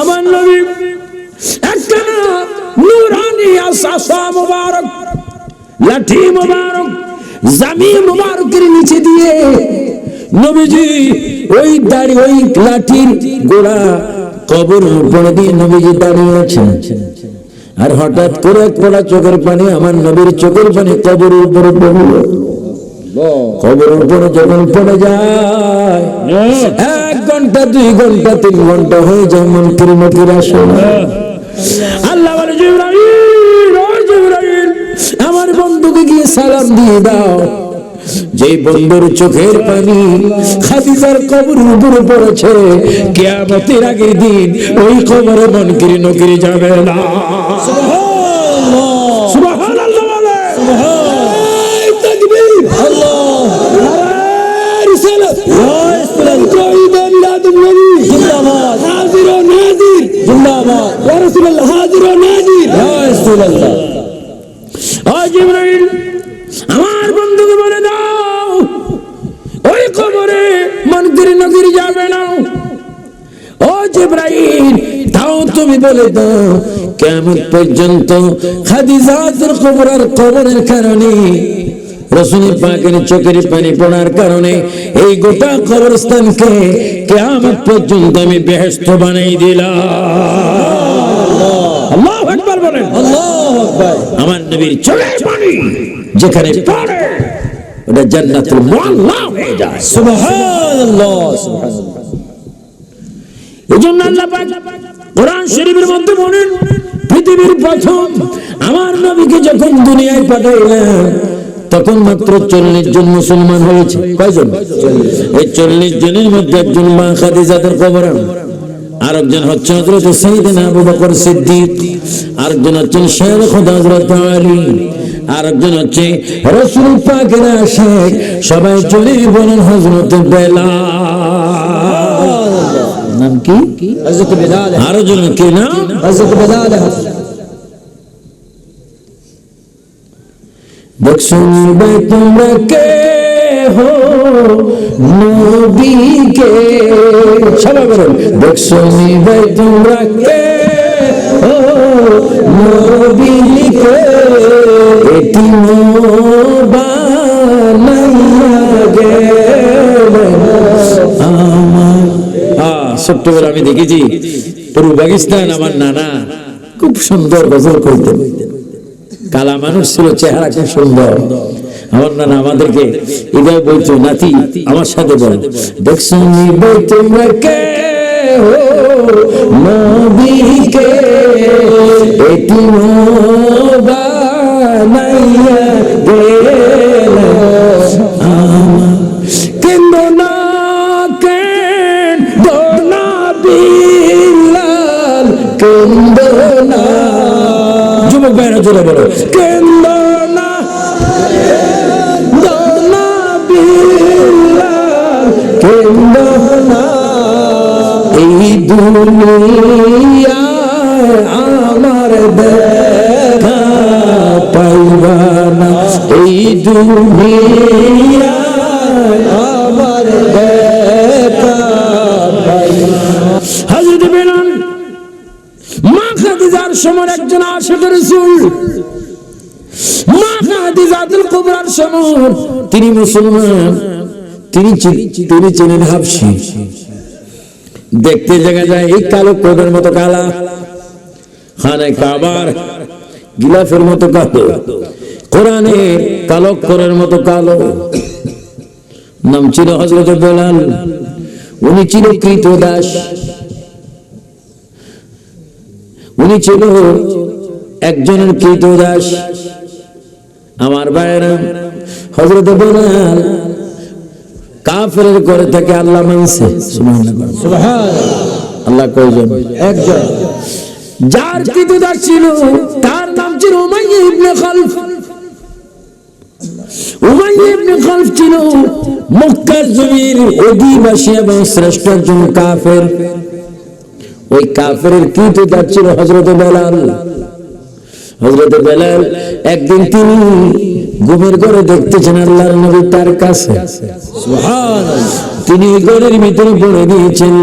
আমার নবী একটা নুরানি আসাসা মুবারক, লাঠি মুবারক জামি মুবারকের নিচে দিয়ে নবীজি ওই দাড়ি, ওই লাঠির গোড়া কবর উপরে দিয়ে নবীজি দাঁড়িয়ে আছেন। আর হঠাৎ করে এক পড়া চোখের পানি আমার নবীর চোখের পানি কবরের উপরে পড়ল। কবরের উপরে যখন পড়ে যায় এক ঘণ্টা দুই ঘণ্টা তিন ঘণ্টা হয়ে যায় মন্ত্রী মতির আসলে আল্লাহ বলে জিবরাইল আমার বন্ধুকে গিয়ে সালাম দিয়ে দাও। যে বন্ধুর চোখের পানি খাদিজার কবর উপরে পড়েছে কেয়ামতের আগের দিন ওই কবরে মনকিরি নকিরি যাবে না। রাসূলুল্লাহ হাজির ও নাজির। ইয়া রাসূলুল্লাহ। ও জিবরাইল আমার বন্ধুকে বলে দাও ওই কবরে মনকিরি নকিরি যাবে না ও জিব্রাইল তাও তুমি বলে দাও কেমন পর্যন্ত কবরের কারণে রসুলের পাকের চোখের পানি পড়ার কারণে এই গোটা কবরস্থানকে কেমন পর্যন্ত আমি বেহেস্ত বানাই দিলাম আল্লাহ একবার বলেন আমার নবীর চোখের পানি যেখানে পড়ে, ওটা জান্নাতুল মুআল্লা হয়ে যায়। সুবহানাল্লাহ সুবহানাল্লাহ। এই জন্য আল্লাহ পাক কোরআন শরীফের মধ্যে বলেন, পৃথিবীর প্রথম আমার নবীকে যখন দুনিয়ায় পাঠাইলেন, তখন মাত্র চল্লিশ জন মুসলমান হয়েছে। কয়জন? এই চল্লিশ জনের মধ্যে একজন মা খাদিজাদের কবর আরেকজন হচ্ছে হযরত সাইয়েদনা আবু বকর সিদ্দিক আরেকজন হচ্ছেন শেখ খোদা হযরত আলী আরেকজন হচ্ছে রাসূল পাকের আশিক সবাই চলে বলেন হযরত বেলাল। নাম কি? হযরত বিলাল। আরও জন কি নাম হযরত বিলাল। দেখছ নিবে তোমরা কে? হো নবীকে। সবাই বলুন, দেখছ নিবে তোমরা হো নবীকে। এটি বানাইয়া গেলেন আমি দেখেছি পূর্ব পাকিস্তান আমার নানা। খুব সুন্দর গজল করতেন কালা মানুষ ছিল চেহারা খুব সুন্দর। আমার নানা আমাদেরকে এভাবে বলছো, নাতি, আমার সাথে বল। দেখছ নিবে তোমরা কে হো? নবীকে এটি বানাইয়া গেলেন আমার কেন্দ্র না কেন্দ্র না বিলাল কেন্দ্র না? যুবক ভাইরা জোরে বলো। কেন্দ্র এই দুনিয়ায় আমার দেখা এই দুনিয়ায় আমার দেখা হযরত বেলাল, মা খাদিজার সময় একজন আশিক রাসূল। তিনি মুসলমান, তিনি তিনি ছিলেন হাবশী দেখতে দেখা যায় এই কালো কোটের মতো কালা। খানে কাবার গিলাফের মতো কালো। কোরআনে কালো কোরের মতো কালো। নাম ছিল হজরত বেলাল। উনি ছিল কৃত দাস। উনি ছিল একজনের কৃত দাস। আমার ভাইয়েরা হজরত বেলাল কাফের করে থাকে আল্লাহ মানছে। আল্লাহ কয়জন একজন। যার ছিল তার নাম ছিল Umayya ibn Khalaf. Umayya ibn Khalaf ছিল মক্কার জমির অধিবাসী এবং শ্রেষ্ঠ একজন কাফের। ওই কাফের কৃত দাস ছিল? হযরত বেলাল। হযরত বেলাল একদিন তিনি ঘুমের ঘরে দেখতেছেন আল্লাহর নবী তার কাছে। তিনি ঘরের ভিতরে পড়ে দিয়েছেন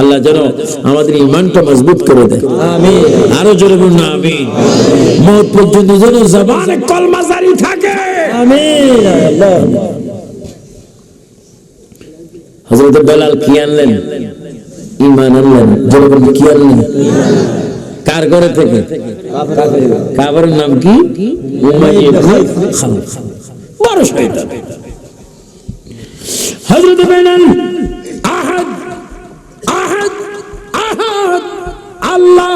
আল্লাহ যেন আমাদের ইমানটা মজবুত করে দেয়। আরও জোরে বলুন আমি মত পর্যন্ত যেন জবানে কলমা জারি থাকে। আমিন। হযরত বেলাল কি আনলেন? ঈমান আনলেন। বলুন কি আনলেন? কার ঘরে থেকে? কাবরের নাম কি? বড় শয়তান। হযরত আহাদ আহাদ আহাদ। আল্লাহ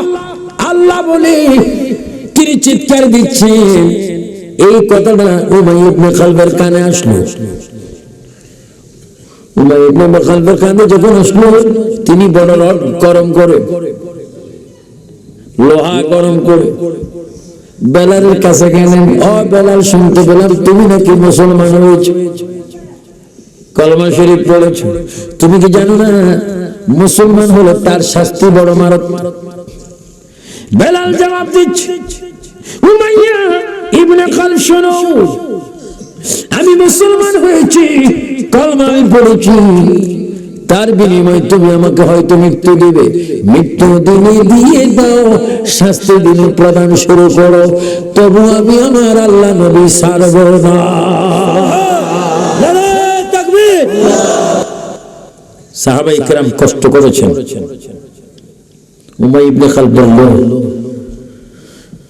আল্লাহ বলে তিনি চিৎকার দিচ্ছেন। এই কথাটা উমাই ইবনে কানে আসলো। তিনি গরম করে, লোহা গরম করে, বেলালের কাছে গেলেন বেলাল, শুনতে পেলাম তুমি নাকি মুসলমান হয়েছো। কলমা শরীফ পড়েছ, তুমি কি জানো না, মুসলমান হলো তার শাস্তি বড় মারক বেলাল জবাব দিচ্ছে, উমাইয়া ইবনে খাল, শোনো আমি মুসলমান হয়েছি, কলমা আমি পড়েছি। তার বিনিময়ে তুমি আমাকে হয়তো মৃত্যু দিবে। মৃত্যু দিনে দিয়ে দাও, শাস্তি দিনে প্রদান শুরু করো। তবু আমি আমার আল্লাহ নবী সারব না। নারায়ে তাকবীর সাহাবা ইকরাম কষ্ট করেছেন। উমাই ইবনে খাল বলল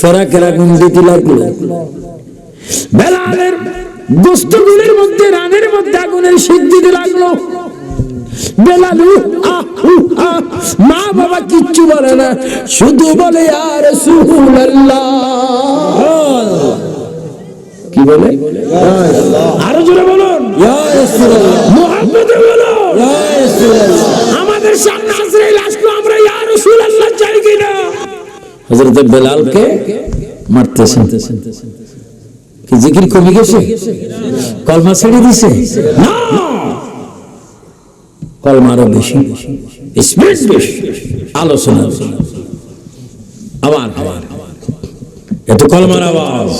ফরাকের আগুন দিতে লাগল বেলালের মধ্যে রানের মধ্যে আগুনের শিখ দিতে লাগল। বেলালু আহ মা বাবা কিচ্ছু বলে না শুধু বলে আর কি বলে? আরও জোরে বলুন। মোহাম্মদে বলুন। আমাদের সামনে আজরাইল আসলো আমরা ইয়া কিনা হযরত বেলালকে মারতেছেন কি জিকির কমে গেছে? কলমা ছেড়ে দিছে? না! কলমা বেশি। স্পিড বেশি। আলোচনা আবার আবার। এত কলমার আওয়াজ।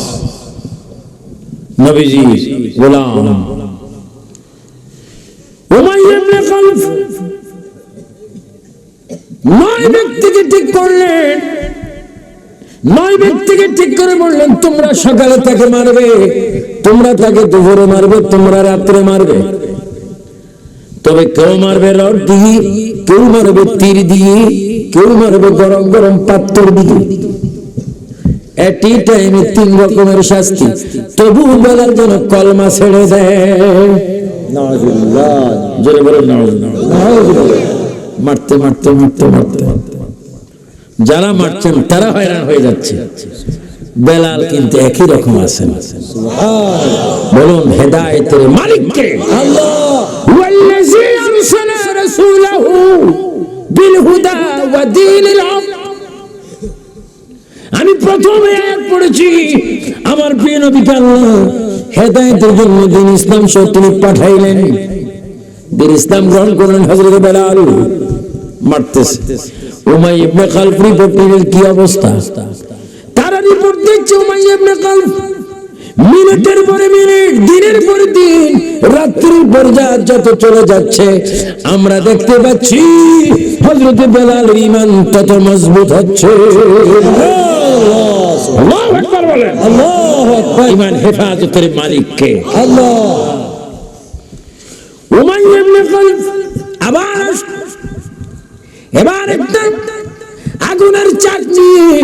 নবীজি গোলাম। নয় ব্যক্তিকে ঠিক করলেন। নয় ব্যক্তিকে ঠিক করে বললেন তোমরা সকালে তাকে মারবে তোমরা তাকে দুপুরে মারবে তোমরা রাত্রে মারবে। তবে কেউ মারবে রড দিয়ে কেউ মারবে তীর দিয়ে কেউ মারবে গরম গরম পাত্র দিয়ে টাইমে তিন রকমের শাস্তি। তবু বেলার যেন কলমা ছেড়ে দেয়। জোরে না মারতে মারতে মারতে মারতে। যারা মারছেন তারা হয়রান হয়ে যাচ্ছে। বেলাল কিন্তু একই রকম আছেন। বলুন হেদায়তের মালিককে আমি প্রথমে আয়াত পড়েছি আমার প্রিয় নবী আল্লাহ হেদায়তের জন্য দিন ইসলাম সত্য পাঠাইলেন। দিন ইসলাম গ্রহণ করলেন হজরত বেলাল। মারতেছে। উমাই ইবনে খালফ রিপোর্ট নিলেন কি অবস্থা? তারা রিপোর্ট দিচ্ছে উমাই ইবনে খালফ মিনিটের পরে মিনিট দিনের পর দিন রাত্রির যত চলে যাচ্ছে আমরা দেখতে পাচ্ছি হযরত বেলাল ইমান তত মজবুত হচ্ছে। আল্লাহু আকবার বলেন। আল্লাহু আকবার। ইমান হেফাজতের মালিককে। আল্লাহ। উমাইয়া ইবনে খালফ আবার এবার একটা আগুনের চাটনি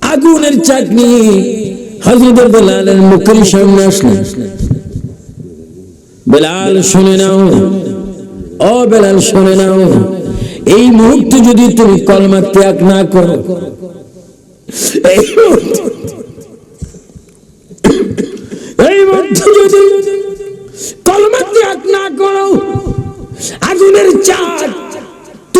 আগুনের চাটনি হযরত বেলালের মুখের সামনে আসলেন বেলাল, শুনে নাও। ও বেলাল, শুনে নাও। এই মুহূর্তে যদি তুমি কলমা ত্যাগ না করো, এই মুহূর্তে- যদি কলমা ত্যাগ না করো, আগুনের চাঁদ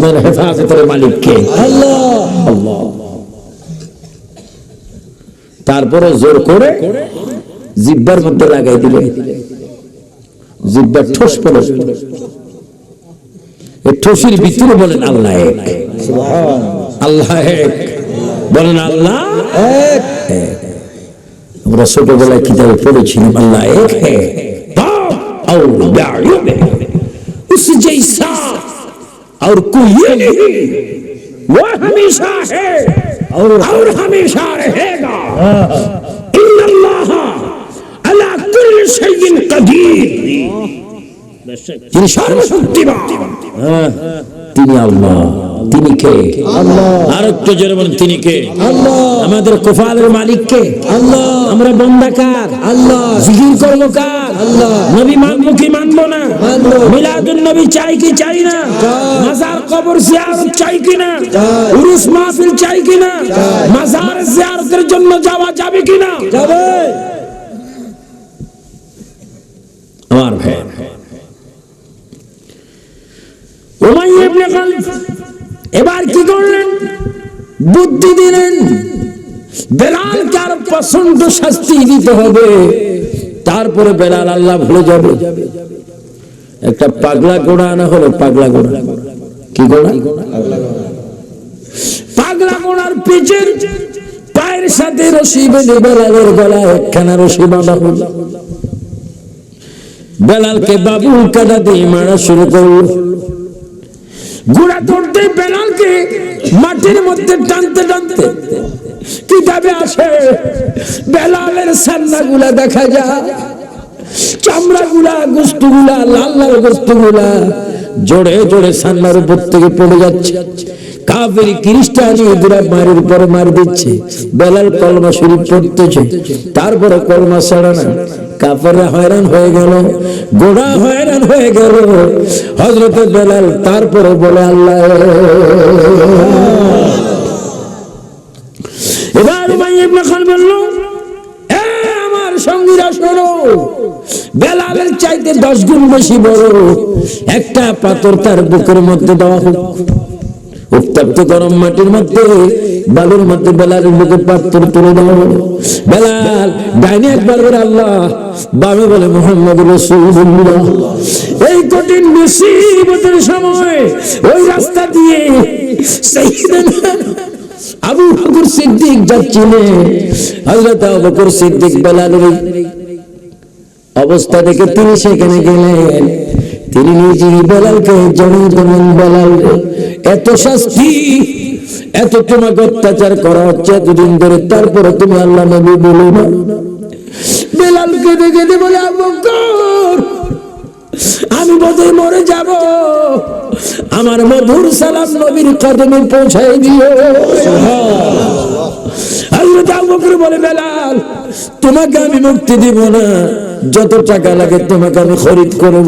ইমান হেফাজতের মালিককে আল্লাহ আল্লাহ তারপরে জোর করে জিব্বার মধ্যে লাগাই দিলেন জিব্বার ঠোস পড়ে এই ঠোসের ভিতরে বলেন আল্লাহ এক সুবহান আল্লাহ এক বলেন আল্লাহ এক আমরা ছোটবেলায় কিতাবে পড়েছিলাম আল্লাহ এক है बाप और दाढ़ी में उस जैसा और कोई ये नहीं वो हमेशा है और और हमेशा रहेगा। अल्लाह अला कुल कदीर। তিনি আল্লাহ। তিনি কে? আর একটু জোরে বলেন তিনি কে? আমাদের কোফালের মালিক কে? আল্লাহ। আমরা বন্দাকার আল্লাহ। জিকির করব কার? আল্লাহ। নবী মানবো কি মানবো না? মিলাদুন নবী চাই কি চাই না। মাজার কবর জিয়ারত চাই কি না। উরুস মাহফিল চাই কি না? মাজার জিয়ারতের জন্য যাওয়া যাবে কি না? যাবে। আমার ভাই উমাইয়া এবার কি করলেন? বুদ্ধি দিলেন, বেলালকে আর প্রচণ্ড শাস্তি দিতে হবে। তারপরে বেলাল আল্লাহ ভুলে যাবে। একটা পাগলা গোড়া আনা হলো, পাগলা গোড়া। কি গোড়া? পাগলা গোড়ার পিছের পায়ের সাথে রশি বেঁধে বেলালের গলায় একখানা রশি বাঁধা হলো। বেলালকে বাবু কাদা দিয়ে মারা শুরু করল। ঘোড়া ধরতেই বেলালকে মাটির মধ্যে টানতে টানতে কিতাবে আসে? বেলালের সান্না গুলা দেখা যায় চামড়া গুলা গোস্তগুলা লাল লাল গোস্তগুলা জোরে জোরে সান্নার উপর থেকে পড়ে যাচ্ছে। উপর মার দিচ্ছে। বেলাল কলমা তারপরে কলমা ছাড়া না। হয়রান হয়ে গেল। গোড়া হয়রান হয়ে গেল। হজরত বেলাল তারপরে বলে, আল্লাহ, এবার উমাই ইবনে খান বলল, "এ আমার সঙ্গীরা শোনো। বেলালের চাইতে দশ গুণ বেশি বড়। একটা পাথর তার বুকের মধ্যে দেওয়া হোক। উত্তপ্ত গরম মাটির মধ্যে, বালুর মধ্যে বেলালের বুকে পাথর তুলে দেওয়া হলো। বেলাল ডাইনে একবার বলে, আল্লাহ, বামে বলে, মোহাম্মদ রসুল্লাহ এই কঠিন মুসিবতের সময় ওই রাস্তা দিয়ে আবু বকর সিদ্দিক যাচ্ছিলেন হযরত আবু বকর সিদ্দিক বেলালের অবস্থা দেখে তিনি সেখানে গেলেন। তিনি নিজে বেলালকে জানিয়ে দিলেন বেলাল এত শাস্তি, এত তোমাকে অত্যাচার করা হচ্ছে এতদিন ধরে, তারপরে তুমি আল্লাহ নবী বলো না। বেলালকে দেখে দিয়ে বলে আমি বোধহয় মরে যাব। আমার মধুর সালাম নবীর কদমে পৌঁছাই দিও। হযরত আবু বলে, বেলাল, তোমাকে আমি মুক্তি দিব না। যত টাকা লাগে তোমাকে আমি খরিদ করব।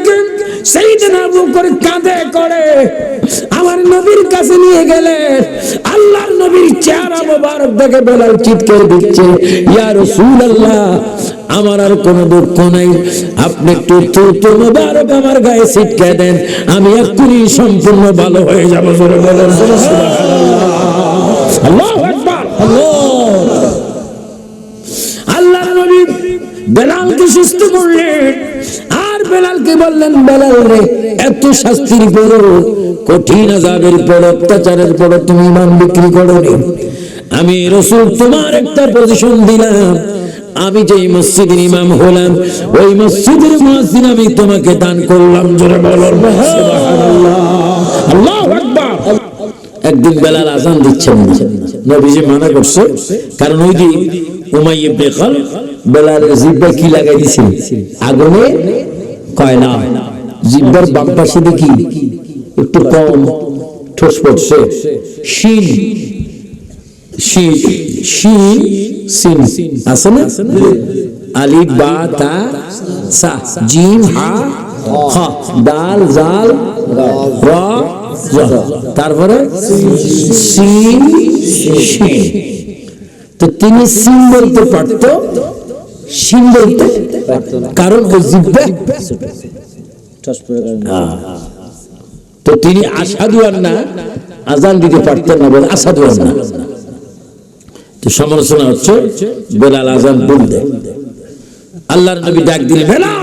আবু বকর কাঁধে করে আমার নবীর কাছে নিয়ে গেলেন আল্লাহর নবীর চেহারা মোবারক দেখে দিচ্ছে আমার আর কোনো দুঃখ নাই। আপনি একটু আমার গায়ে ছিটকে দেন, আমি এক্ষুনি সম্পূর্ণ ভালো হয়ে যাব। আল্লাহু আকবার, আল্লাহ নবী বেলালকে সুস্থ করলেন। বেলালকে বললেন, বেলাল রে, এত শাস্তির পর কঠিন আজাবের পর, অত্যাচারের পর তুমি ইমান বিক্রি করো আমি রসুল তোমার একটা পজিশন দিলাম। আমি যেই মসজিদের ইমাম হলাম, ওই মসজিদের মুয়াজ্জিন আমি তোমাকে দান করলাম। জোরে বলো একদিন বেলাল আজান দিচ্ছেন নবীজি মানা করছে, কারণ ওই দিন উমাই ইবনে বেলালের জিব্বা কি লাগাই দিছে? আগুনে কয়লা জিব্বার বাম পাশে দেখি একটু কম ঠোস পড়ছে। না? জ। তারপরে তো তিনি সিন বলতে পারতো বলতে কারণ ও জিব্বা। তো তিনি আসাদু আজান দিতে পারতেন না বলে আসাদু তো সমালোচনা হচ্ছে, বেলাল আজান বলতে আল্লাহর নবী ডাক দিলে বেলাল!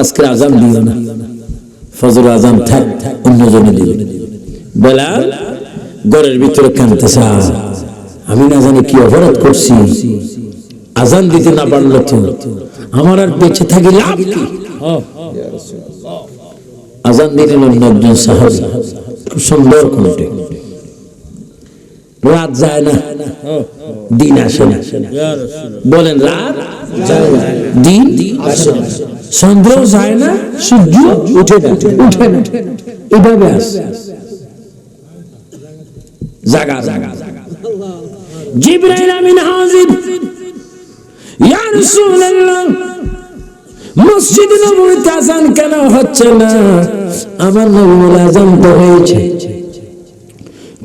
আজকে আজান দিও না। ফজর আজান থাক, অন্যজনে দিও। বেলাল, ঘরের ভিতরে কানতেছে আমি না জানি কি অপরাধ করছি। আজান দিতে না পারল তো আমার আর বেঁচে থাকি লাভ কি? আজান দিলেন অন্য একজন সাহাবী, খুব সুন্দর কণ্ঠে। রাত যায় না, দিন আসে না। বলেন, রাত যায় না, দিন আসে না। চন্দ্র যায় না, সূর্য উঠে না উঠে না। এভাবে আসে। জাগা জাগা। জিব্রাইল আমিন হাজির। ইয়া রাসূলুল্লাহ, মসজিদ নববীতে আজান কেন হচ্ছে না? আমার নবীর আজান তো হয়েছে।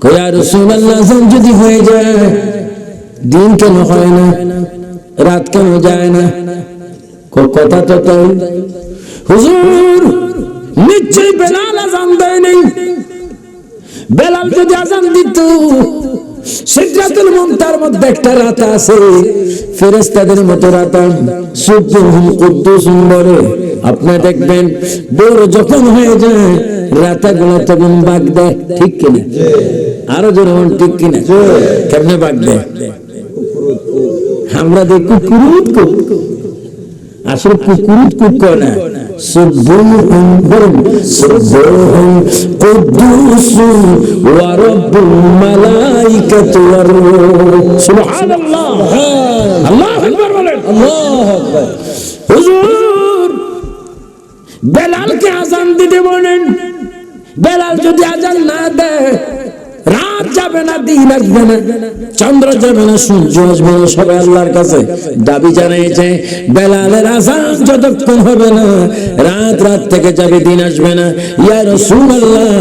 কয়া রাসূলুল্লাহ, আজান যদি হয়ে যায়, দিন কেন হয় না? রাত কেন যায় না? কথা তো তাই। হুজুর, নিশ্চয়ই বেলাল আজান দেয় নেই। বেলাল যদি আজান দিত সিদরাতুল মুনতার মধ্যে একটা রাত আছে। ফেরেশতাদের মতো রাত সুবহুল কুদ্দুসুম বলে। আপনি দেখবেন বড় যখন হয়ে যায় রাতাগুলো তখন বাগ দেয় ঠিক কিনা? আরও জোরে বলুন, ঠিক কিনা? কেমনে বাগ দেয়? আমরা দেখি কুকুরুত কুক আসলে কুকুরুত কুক করে না। সুবহুন বলুন সুবহুন কুদ্দুসুম ওয়া রাব্বুল মালাইকাতু ওয়ার রূহ। সুবহানাল্লাহ। আল্লাহু আকবার বলেন। হুজুর, বেলালকে আজান দিতে বলেন। বেলাল যদি আজান না দেয় রাত যাবে না, দিন আসবে না, চন্দ্র যাবে না, সূর্য আসবে না, সবাই আল্লাহর কাছে দাবি জানিয়েছে, বেলালের আজান যতক্ষণ হবে না, রাত রাত থেকে যাবে, দিন আসবে না। ইয়া রাসূলুল্লাহ,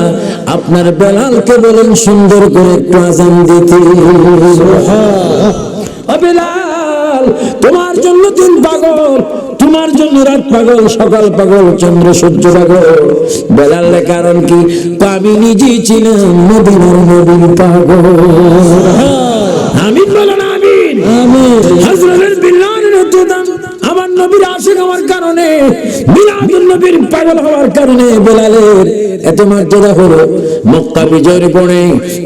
আপনার বেলালকে বলেন, সুন্দর করে একটু আজান দিতে। বেলাল, তোমার জন্য দিন পাগল তোমার জন্য রাত পাগল সকাল পাগল চন্দ্র সূর্য পাগল। বেলাল কারণ কি? আমি নিজেই ছিলাম মদিনার নবীর পাগল। আমিন বলো না আমিন। আমার নবীর আশিক হওয়ার কারণে মিলাদুন নবীর পাগল হওয়ার কারণে বেলালের এত মর্যাদা হলো। মক্কা বিজয়ের পরে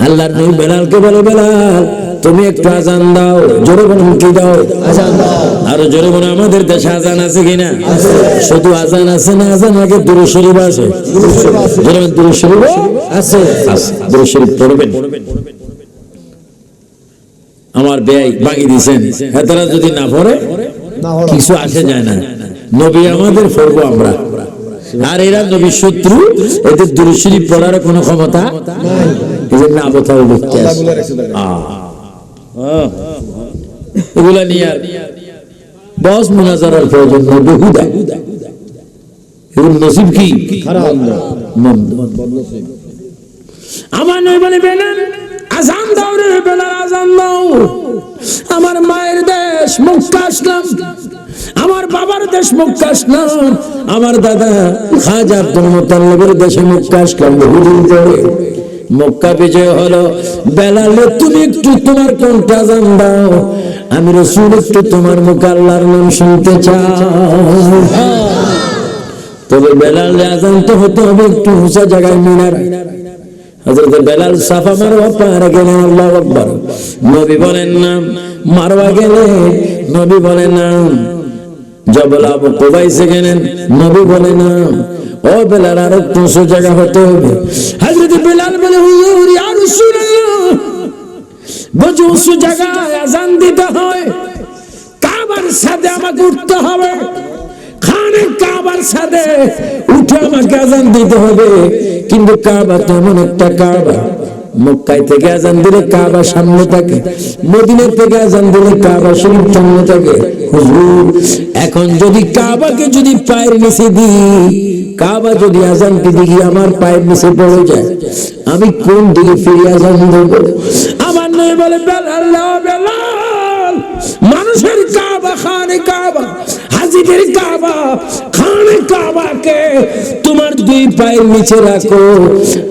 আল্লাহর নবী বেলালকে বলে বেলাল তুমি একটু আজান দাও, জোরে বলুন, কি দাও? আরও জোরে বলুন, আমাদের দেশে আজান আছে কিনা শুধু আজান আছে না আজান আগে দুরু শরীফ আছে? জোরে দুরু শরীফ আছে? দুরু শরীফ পড়বেন। আমার ব্যয় বাকি দিছেন। এতারা যদি না পড়ে, কিছু আসে যায় না। নবী আমাদের পড়ব আমরা। আর এরা নবী শত্রু, এদের দুরুশরী পড়ার কোনো ক্ষমতা এই যে না কোথাও লিখতে আছে। এগুলা নিয়ে আর দশ মোনাজারার প্রয়োজন নেই বেহুদা। এগুলো নসিব কি? মন্দ। আমার নয় বলে আজান দাও রে আজান দাও। আমার মায়ের দেশ মক্কা আসলাম। আমার বাবার দেশ মক্কা আসলাম। আমার দাদা খাজা আব্দুল মুতাল্লিবের দেশে মক্কা আসলাম বহুদিন মক্কা বিজয় হলো। বেলালে, তুমি একটু তোমার কোনটা জান দাও? আমি রসুল, একটু তোমার মুখে আল্লাহর নাম শুনতে চাও তবে বেলাল আজান তো হতে হবে একটু উঁচা জায়গায় মিনার। হযরত বেলাল সাফা পারে গেলেন আল্লাহু আকবার। নবী বলেন, না মারওয়া গেলে নবী বলেন, না। জবল কুবাইসে গেলেন। নবী বলে না। ও বেলাল, আর একটু জায়গা হতে হবে। হযরত বেলাল বলে, হুজুর, ইয়া রাসূলুল্লাহ, বুঝু উঁচু জায়গায় আজান দিতে হয়। কাবার সাথে আমাকে উঠতে হবে। খানে কাবার সাথে উঠে আমাকে আজান দিতে হবে। কিন্তু কাবা তো এমন একটা কাবা। মক্কায় থেকে আজান দিলে কাবা সামনে থাকে। মদিনার থেকে আজান দিলে কাবা শরীফ সামনে থাকে। হুজুর, এখন যদি কাবাকে যদি পায়ের নিচে দিই কাবা যদি আজানকে দেখি আমার পায়ের নিচে পড়ে যায়, আমি কোন দিকে ফিরে আজান দেবো? আমার নয় বলে মানুষের কাবা, খানে কাবা, হাজিদের কাবা, খানে কাবাকে তোমার দুই পায়ের নিচে রাখো।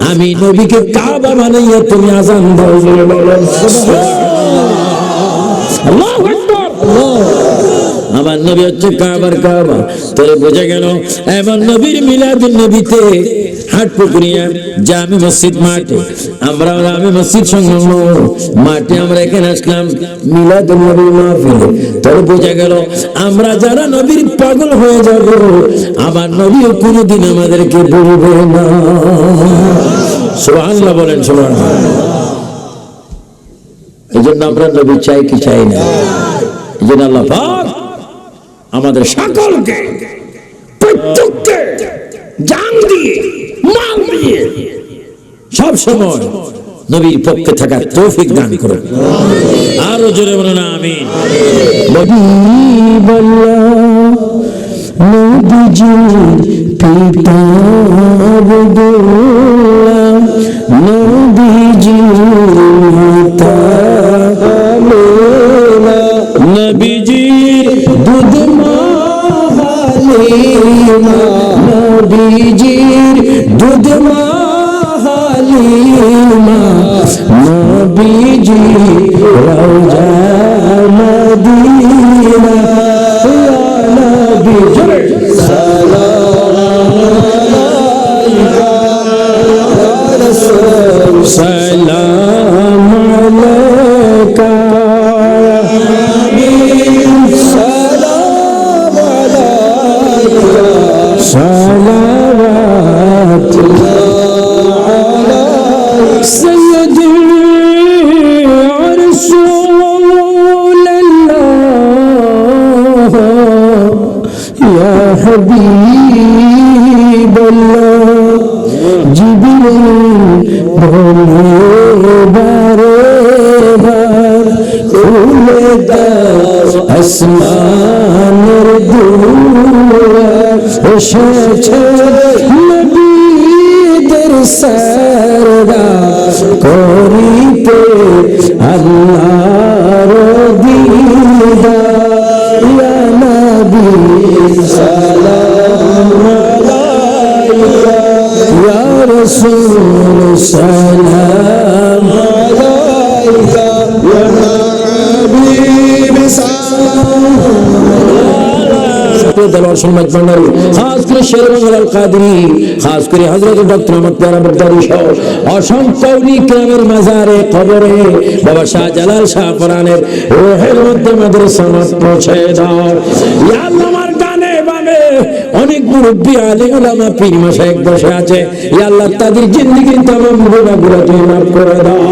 আমি নবীকে কাবা বানাইয়া তুমি আজান দাও আল্লাহু আকবার। আমার নবী হচ্ছে কাবার কাবা। তোরে বোঝা গেল, এমন নবীর মিলাদুন নবীতে হাট পুকুরিয়া, জামি মসজিদ মাঠে। আমরা জামি মসজিদ সংলগ্ন। মাঠে আমরা এখানে আসলাম মিলাদুন নবীর মাহফিলে। তোর বোঝা গেল, আমরা যারা নবীর পাগল হয়ে যাব, আমার নবীও কোনোদিন আমাদেরকে বলবে না। সুবহানাল্লাহ বলেন, সুবহানাল্লাহ। এই জন্য আমরা নবী চাই কি চাই না? এই জন্য আল্লাহ পাক আমাদের সকলকে প্রত্যেককে জান দিয়ে মাল দিয়ে সব সময় নবীর পক্ষে থাকার তৌফিক দান করুন। আরও জোরে বলুন আমিন। নবীজি পিতা নবীজি মাতা আমিনা। নবীজির দুধ মা হালিমা নবীজি রওজা মদিনা। ইয়া নবী সালাম হাবিব জীবন বলে বারে বার খুলে দাস আসমানের দুয়ার এসেছে নবীদের সারদা করিতে আল্লাহ রাসূল সালাম আলাইকা ইয়া হাবিব দেওয়ার সম্মান বাঙালি, খাস করে শের বাংলার কাদরি, খাস করে হজরত ডক্টর আহমদ প্যারা বর্দারি সহ অসংখ্য গ্রামের মাজারে, কবরে বাবা শাহ জালাল শাহ পরানের রোহের মধ্যে আমাদের সমাজ পৌঁছে দাও। ইয়া আল্লাহ বামে অনেক মুরব্বী আলী ওলামা পীর মাসে এক বসে আছে। আল্লাহ, তাদের জিন্দগির তামাম গুণা গুণা তুমি মাফ করে দাও।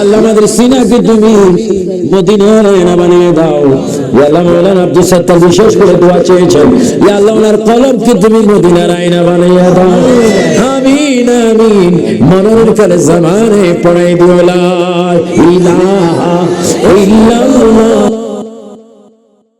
আল্লাহ, আমাদের সিনাকে তুমি মদিনার আয়না বানিয়ে দাও। আল্লাহ, মৌলানা আব্দুল সত্তার বিশেষ করে দোয়া চেয়েছেন। আল্লাহ, ওনার কলমকে তুমি মদিনার আয়না বানিয়ে দাও। আমিন আমিন। মরণের কালে জামানে পড়াই দিওলা ইলাহা, ইল্লাল্লাহ।